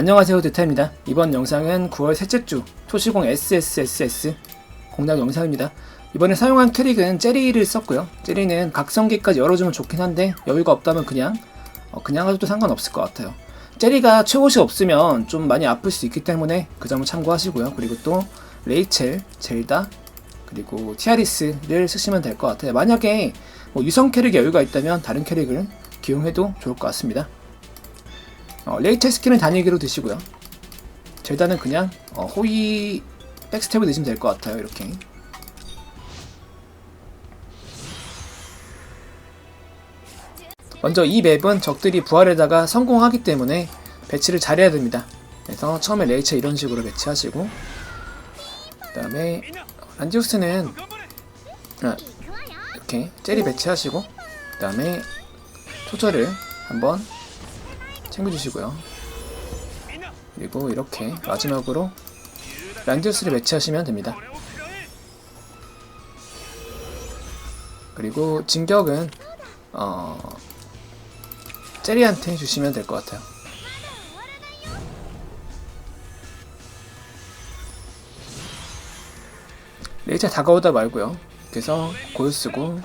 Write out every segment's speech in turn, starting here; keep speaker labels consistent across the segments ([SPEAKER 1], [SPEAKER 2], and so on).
[SPEAKER 1] 안녕하세요 드타입니다. 이번 영상은 9월 셋째 주 토시공 SSSS 공략 영상입니다. 이번에 사용한 캐릭은 제리를 썼고요. 제리는 각성기까지 열어주면 좋긴 한데 여유가 없다면 그냥 어, 그냥 하셔도 상관없을 것 같아요. 제리가 최고시 없으면 좀 많이 아플 수 있기 때문에 그 점을 참고하시고요. 그리고 또 레이첼, 젤다, 그리고 티아리스를 쓰시면 될 것 같아요. 만약에 뭐 유성 캐릭에 여유가 있다면 다른 캐릭을 기용해도 좋을 것 같습니다. 어, 레이첼 스킬은 단일기로 드시고요. 젤다는 그냥 어, 호이 백스텝을 드시면 될 것 같아요. 이렇게. 먼저 이 맵은 적들이 부활에다가 성공하기 때문에 배치를 잘해야 됩니다. 그래서 처음에 레이첼 이런 식으로 배치하시고 그 다음에 란지우스는 아, 이렇게 젤리 배치하시고 그 다음에 토저를 한번 챙겨주시고요. 그리고 이렇게 마지막으로 란지우스를 배치하시면 됩니다. 그리고 진격은 어, 제리한테 주시면 될 것 같아요. 레이저 다가오다 말고요. 그래서 고유 쓰고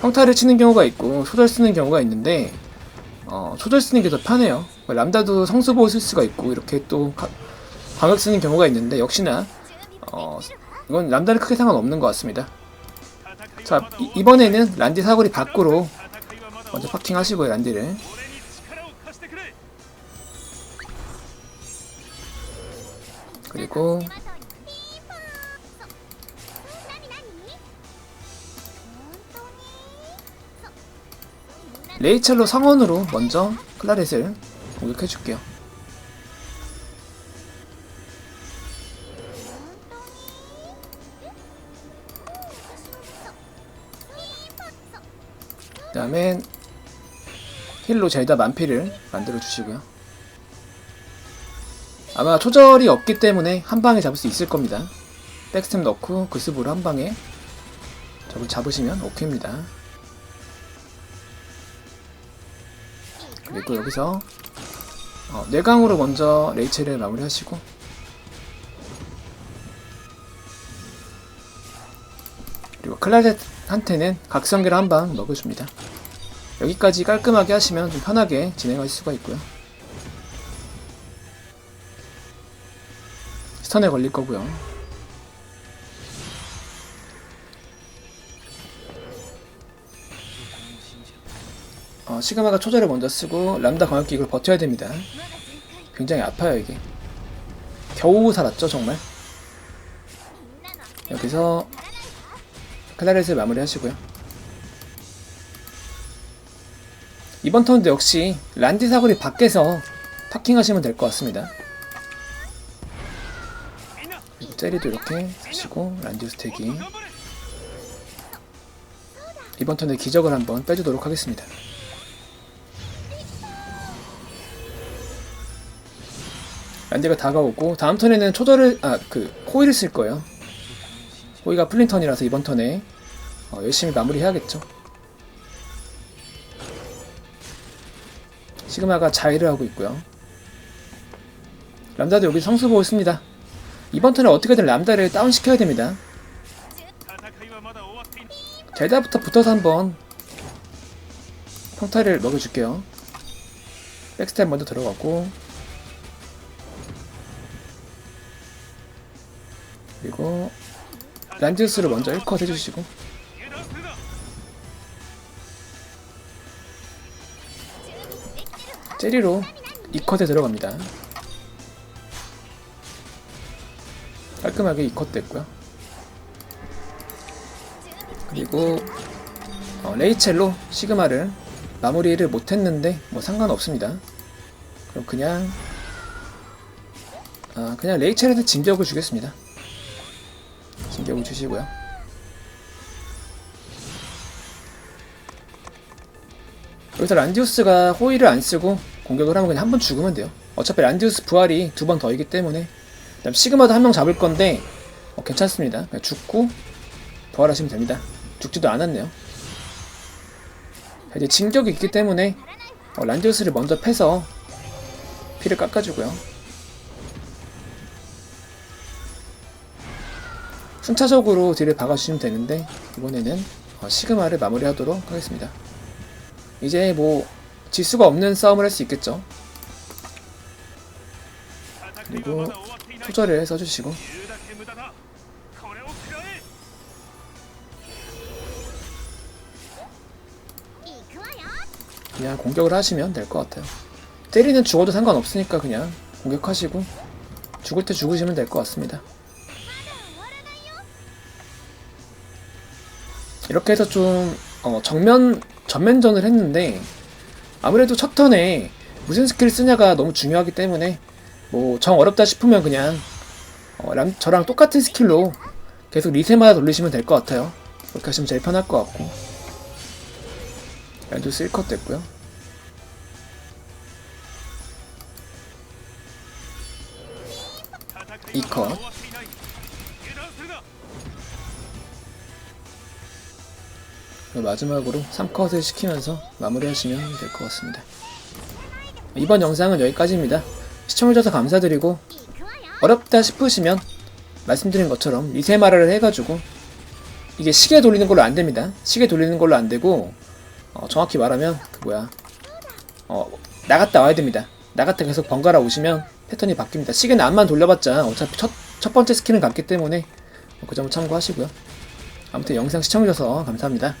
[SPEAKER 1] 평타를 치는 경우가 있고 소절 쓰는 경우가 있는데 어, 소절 쓰는 게 더 편해요. 람다도 성수보호 쓸 수가 있고 이렇게 또 가- 광역 쓰는 경우가 있는데 역시나 어, 이건 람다를 크게 상관없는 것 같습니다. 자 이, 이번에는 란디 사거리 밖으로 먼저 파킹 하시고요 란디를 그리고 레이첼로 성원으로 먼저 클라렛을 공격해 줄게요. 그 다음에 힐로 젤다 만피를 만들어 주시고요. 아마 초절이 없기 때문에 한 방에 잡을 수 있을 겁니다. 백스텝 넣고 그스브로 한 방에 잡으시면 오케이입니다. 그리고 여기서 어, 뇌강으로 먼저 레이첼을 마무리하시고 그리고 클라렛한테는 각성기를 한 방 먹어줍니다. 여기까지 깔끔하게 하시면 좀 편하게 진행할 수가 있고요. 스턴에 걸릴 거고요. 어, 시그마가 초절을 먼저 쓰고 람다 광역기 이걸 버텨야 됩니다. 굉장히 아파요 이게. 겨우 살았죠 정말. 여기서 클라렛을 마무리하시고요. 이번 턴도 역시 란디 사거리 밖에서 파킹하시면 될 것 같습니다. 젤리도 이렇게 쓰시고 란디우스 태기 이번 턴에 기적을 한번 빼주도록 하겠습니다. 란디가 다가오고 다음 턴에는 초절을 아 그 호이를 쓸 거예요. 호이가 풀린 턴이라서 이번 턴에 어, 열심히 마무리해야겠죠. 시그마가 자이를 하고 있고요. 람다도 여기 성수 보고 있습니다. 이번 턴에 어떻게든 람다를 다운시켜야 됩니다. 젤다부터 붙어서 한번 평타를 먹여줄게요. 백스텝 먼저 들어가고 그리고 란지우스를 먼저 1컷 해주시고 제리로 2컷에 들어갑니다. 깔끔하게 2컷 됐고요. 그리고 어, 레이첼로 시그마를 마무리를 못했는데 뭐 상관없습니다. 그럼 그냥 아, 그냥 레이첼한테 진격을 주겠습니다. 진격을 주시고요. 여기서 란디우스가 호의를 안 쓰고 공격을 하면 그냥 한 번 죽으면 돼요. 어차피 란디우스 부활이 두 번 더이기 때문에 그다음 시그마도 한 명 잡을 건데 어, 괜찮습니다. 그냥 죽고 부활하시면 됩니다. 죽지도 않았네요. 이제 진격이 있기 때문에 어, 란디우스를 먼저 패서 피를 깎아주고요. 순차적으로 딜을 박아주시면 되는데 이번에는 어, 시그마를 마무리하도록 하겠습니다. 이제 뭐 질 수가 없는 싸움을 할 수 있겠죠. 그리고 초절을 써주시고 그냥 공격을 하시면 될 것 같아요. 때리는 죽어도 상관없으니까 그냥 공격하시고 죽을 때 죽으시면 될 것 같습니다. 이렇게 해서 좀 어, 정면 전면전을 했는데 아무래도 첫 턴에 무슨 스킬을 쓰냐가 너무 중요하기 때문에 뭐 정 어렵다 싶으면 그냥 어, 람- 저랑 똑같은 스킬로 계속 리세마다 돌리시면 될 것 같아요. 그렇게 하시면 제일 편할 것 같고 랜드 1컷 됐고요. 이 컷. 마지막으로 3컷을 시키면서 마무리하시면 될 것 같습니다. 이번 영상은 여기까지입니다. 시청해주셔서 감사드리고 어렵다 싶으시면 말씀드린 것처럼 미세마라를 해가지고 이게 시계 돌리는 걸로 안 됩니다. 시계 돌리는 걸로 안 되고 어, 정확히 말하면 그 뭐야 어, 나갔다 와야 됩니다. 나갔다 계속 번갈아 오시면 패턴이 바뀝니다. 시계는 안만 돌려봤자 어차피 첫, 첫 번째 스킬은 같기 때문에 뭐 그 점을 참고하시고요. 아무튼 영상 시청해주셔서 감사합니다.